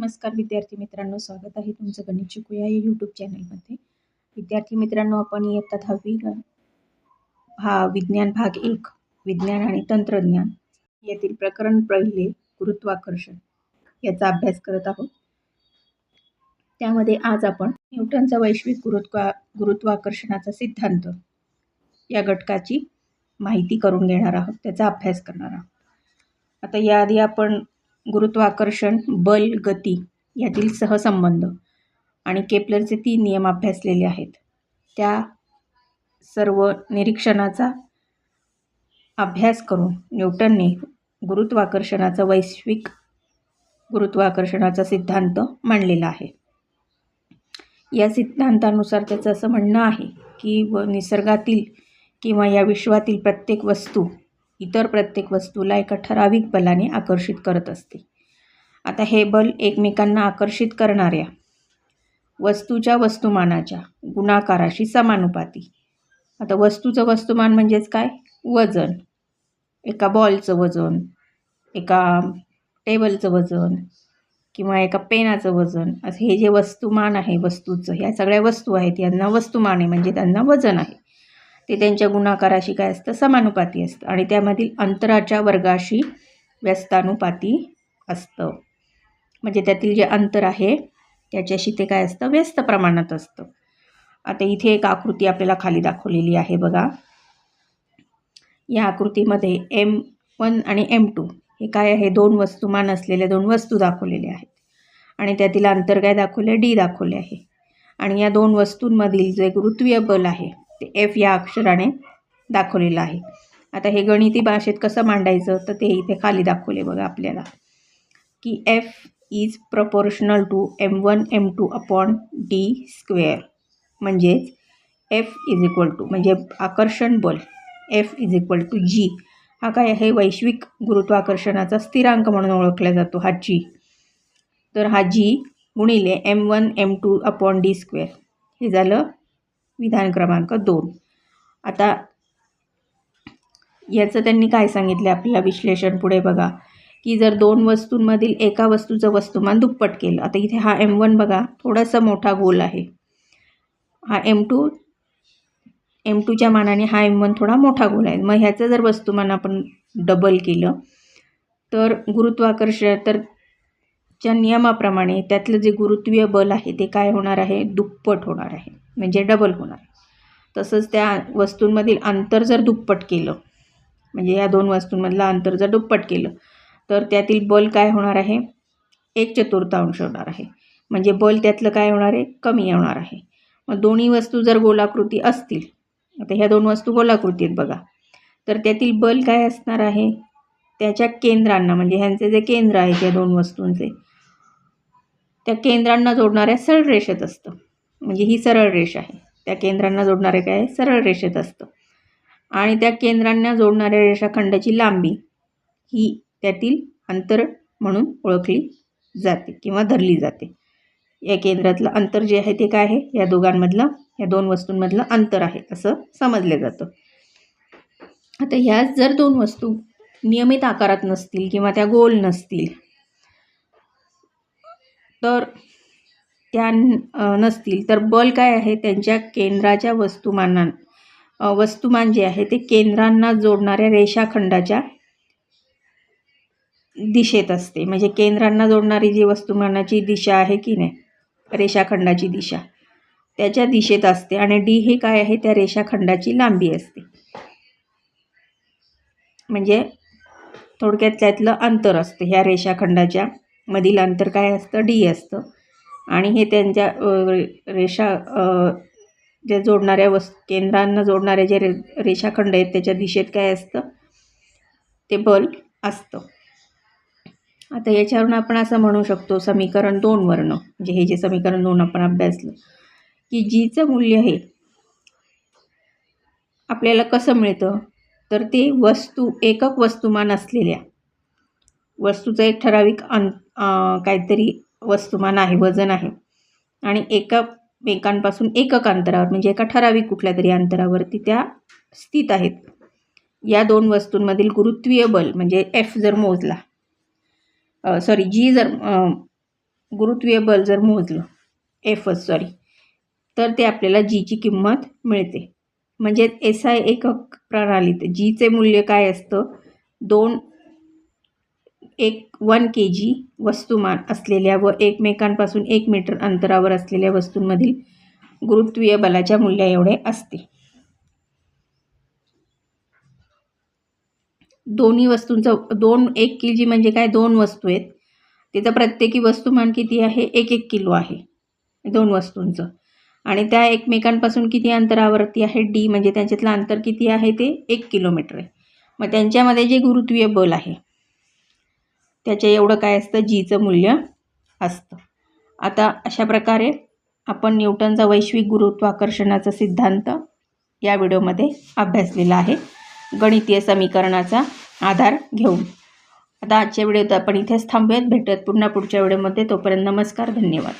नमस्कार विद्यार्थी मित्रांनो स्वागत आहे तुमचं गणित शिकूया या यूट्यूब चॅनलमध्ये विद्यार्थी मित्रांनो आपण इयत्ता दहावी हा विज्ञान भाग एक विज्ञान आणि तंत्रज्ञान यातील प्रकरण पहिले गुरुत्वाकर्षण याचा अभ्यास करत आहोत. त्यामध्ये आज आपण न्यूटनचा वैश्विक गुरुत्वा गुरुत्वाकर्षणाचा सिद्धांत या घटकाची माहिती करून घेणार आहोत त्याचा अभ्यास करणार आहोत. आता याआधी आपण गुरुत्वाकर्षण बल गती यातील सहसंबंध आणि केपलरचे तीन नियम अभ्यासलेले आहेत. त्या सर्व निरीक्षणाचा अभ्यास करून न्यूटनने गुरुत्वाकर्षणाचा वैश्विक गुरुत्वाकर्षणाचा सिद्धांत मांडलेला आहे. या सिद्धांतानुसार त्याचं असं म्हणणं आहे की व निसर्गातील किंवा या विश्वातील प्रत्येक वस्तू इतर प्रत्येक वस्तूला एका ठराविक बलाने आकर्षित करत असते. आता हे बल एकमेकांना आकर्षित करणाऱ्या वस्तूच्या वस्तुमानाच्या गुणाकाराशी समानुपाती. आता वस्तूचं वस्तुमान म्हणजेच काय? वजन. एका बॉलचं वजन एका टेबलचं वजन किंवा एका पेनाचं वजन असं हे जे वस्तुमान आहे वस्तूचं ह्या सगळ्या वस्तू आहेत यांना वस्तुमान आहे म्हणजे त्यांना वजन आहे. ते त्यांच्या गुणाकाराशी काय असतं? समानुपाती असतं. आणि त्यामधील अंतराच्या वर्गाशी व्यस्तानुपाती असतं. म्हणजे त्यातील जे अंतर आहे त्याच्याशी ते काय असतं? व्यस्त प्रमाणात असतं. आता इथे एक आकृती आपल्याला खाली दाखवलेली आहे बघा. या आकृतीमध्ये एम वन आणि एम टू हे काय आहे? दोन वस्तुमान असलेल्या दोन वस्तू दाखवलेल्या आहेत. आणि त्यातील अंतर काय दाखवले डी दाखवले आहे. आणि या दोन वस्तूंमधील जे गुरुत्वीय बल आहे एफ या अक्षराने दाखवलेलं आहे. आता हे गणिती भाषेत कसं मांडायचं? तर ते इथे खाली दाखवले बघा आपल्याला. की F is proportional to M one M two upon D square म्हणजेच एफ इज इक्वल टू म्हणजे आकर्षण बल. F is equal to G हा काय आहे? वैश्विक गुरुत्वाकर्षणाचा स्थिरांक म्हणून ओळखला जातो हा जी तर हा जी गुणिले M one M two upon D square हे झालं विधान क्रमांक दोन. आता याचं त्यांनी काय सांगितलं आपल्याला विश्लेषण पुढे बघा की जर दोन वस्तूंमधील एका वस्तूचं वस्तुमान दुप्पट केलं आता इथे हा एम वन बघा थोडासा मोठा गोल आहे. हा एम टू एम टूच्या मानाने हा एम वन थोडा मोठा गोल आहे. मग ह्याचं जर वस्तुमान आपण डबल केलं तर गुरुत्वाकर्षण तर च्या नियमाप्रमाणे त्यातलं जे गुरुत्वीय बल आहे ते काय होणार आहे? दुप्पट होणार आहे. म्हणजे डबल होणार. तसंच त्या वस्तूंमधील अंतर जर दुप्पट केलं म्हणजे या दोन वस्तूंमधलं अंतर जर दुप्पट केलं तर त्यातील बल काय होणार आहे? एक चतुर्थांश होणार आहे. म्हणजे बल त्यातलं काय होणार आहे? कमी होणार आहे. मग दोन्ही वस्तू जर गोलाकृती असतील आता ह्या दोन वस्तू गोलाकृती आहेत बघा तर त्यातील बल काय असणार आहे? त्याच्या केंद्रांना म्हणजे ह्यांचे जे केंद्र आहे या दोन वस्तूंचे त्या केंद्रांना जोडणाऱ्या सरळ रेषेत असतं. म्हणजे ही सरळ रेष आहे. त्या केंद्रांना जोडणारे काय? सरळ रेषेत असतं. आणि त्या केंद्रांना जोडणाऱ्या रेषाखंडाची लांबी ही त्यातील अंतर म्हणून ओळखली जाते किंवा धरली जाते. या केंद्रातलं अंतर जे आहे ते काय आहे? या दोघांमधलं या दोन वस्तूंमधलं अंतर आहे असं समजलं जातं. आता ह्याच जर दोन वस्तू नियमित आकारात नसतील किंवा त्या गोल नसतील तर त्या नसतील. तर बल काय आहे? त्यांच्या केंद्राच्या वस्तुमानान वस्तुमान जे आहे ते केंद्रांना जोडणाऱ्या रेषाखंडाच्या दिशेत असते. म्हणजे केंद्रांना जोडणारी जी वस्तुमानाची दिशा आहे की नाही? रेषाखंडाची दिशा. त्याच्या दिशेत असते आणि डी हे काय आहे? त्या रेषाखंडाची लांबी असते. म्हणजे थोडक्यात त्यातलं अंतर असतं. ह्या रेषाखंडाच्या मधील अंतर काय असतं? डी असतं. आणि हे त्यांच्या रेषा ज्या जोडणाऱ्या वस् केंद्रांना जोडणाऱ्या जे रे रेषाखंड आहेत त्याच्या दिशेत काय असतं? ते बल असतं. आता याच्यावरून आपण असं म्हणू शकतो समीकरण दोनवरनं म्हणजे हे जे समीकरण दोन आपण अभ्यासलं की जीचं मूल्य हे आपल्याला कसं मिळतं? तर ते वस्तू एकक वस्तुमान असलेल्या वस्तूचं एक ठराविक अं काहीतरी वस्तुमान आहे वजन आहे. आणि एका एकांपासून एकक अंतरावर म्हणजे एका ठराविक कुठल्या तरी अंतरावरती त्या स्थित आहेत. या दोन वस्तूंमधील गुरुत्वीय बल म्हणजे एफ जर मोजला सॉरी जी जर गुरुत्वीय बल जर मोजलं एफच सॉरी तर ते आपल्याला जीची किंमत मिळते. म्हणजे एस आय एकक प्रणालीत जीचे मूल्य काय असतं? दोन एक वन के जी वस्तुमान असलेल्या व एकमेकांपासून एक मीटर अंतरावर असलेल्या वस्तूंमधील गुरुत्वीय बलाच्या मूल्या एवढे असते. दोन्ही वस्तूंचं दोन एक के जी म्हणजे काय? दोन वस्तू आहेत. तिचं प्रत्येकी वस्तुमान किती आहे? एक एक किलो आहे. दोन वस्तूंचं. आणि त्या एकमेकांपासून किती अंतरावरती आहे? डी म्हणजे त्यांच्यातलं अंतर किती आहे ते? एक किलोमीटर आहे. मग त्यांच्यामध्ये जे गुरुत्वीय बल आहे त्याच्या एवढं काय असतं? जीचं मूल्य असतं. आता अशा प्रकारे आपण न्यूटनचा वैश्विक गुरुत्वाकर्षणाचा सिद्धांत या व्हिडिओमध्ये अभ्यासलेला आहे. गणितीय समीकरणाचा आधार घेऊन. आता आजच्या व्हिडिओत आपण इथेच थांबूयात. भेटत पुन्हा पुढच्या व्हिडिओमध्ये. तोपर्यंत नमस्कार धन्यवाद.